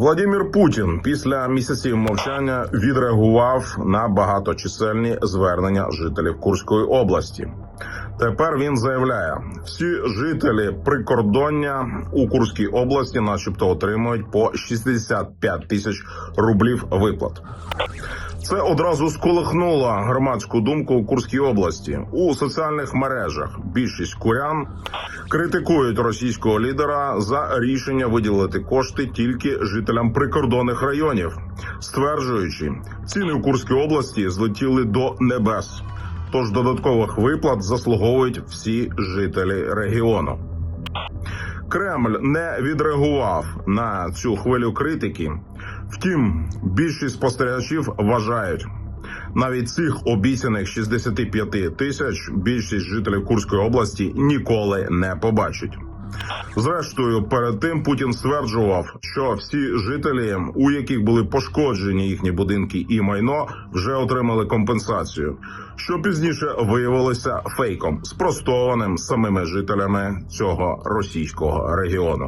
Владимир Путін після місяців мовчання відреагував на багаточисельні звернення жителів Курської області. Тепер він заявляє, всі жителі прикордоння у Курській області, начебто, отримують по 65 тисяч рублів виплат. Це одразу сколихнуло громадську думку у Курській області у соціальних мережах. Більшість курян критикують російського лідера за рішення виділити кошти тільки жителям прикордонних районів, стверджуючи, ціни у Курській області злетіли до небес. Тож додаткових виплат заслуговують всі жителі регіону. Кремль не відреагував на цю хвилю критики. Втім, більшість спостерігачів вважають, навіть цих обіцяних 65 тисяч більшість жителів Курської області ніколи не побачить. Зрештою, перед тим Путін стверджував, що всі жителі, у яких були пошкоджені їхні будинки і майно, вже отримали компенсацію, що пізніше виявилося фейком, спростованим самими жителями цього російського регіону.